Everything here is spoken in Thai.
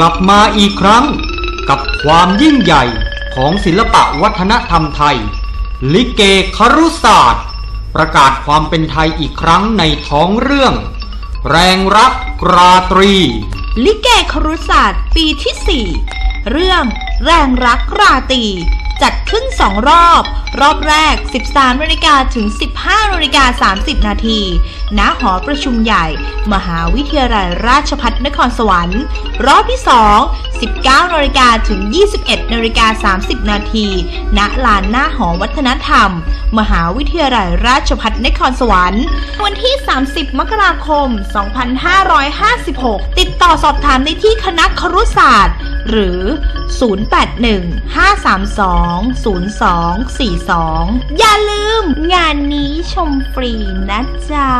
กลับมาอีกครั้ง กับความยิ่งใหญ่ของศิลปะวัฒนธรรมไทย ลิเกครุศาสตร์ ประกาศความเป็นไทยอีกครั้งในท้องเรื่อง แรงรักราตรี ลิเกครุศาสตร์ปีที่ 4 เรื่องแรงรักราตรีจัดขึ้น 2 รอบ รอบแรก 13นาฬิกาถึง 15นาฬิกา30 นาที ณหอประชุมใหญ่ มหาวิทยาลัยราชภัฏนครสวรรค์ รอบที่ 2 19นาฬิกาถึง 21นาฬิกา30นาทีณลานหน้าหอวัฒนธรรม มหาวิทยาลัยราชภัฏนครสวรรค์ วันที่ 30 มกราคม 2556 ติดต่อสอบถามในที่คณะครุศาสตร์ หรือ 081-532-0242 อย่าลืมงานนี้ชมฟรีนะจ๊ะ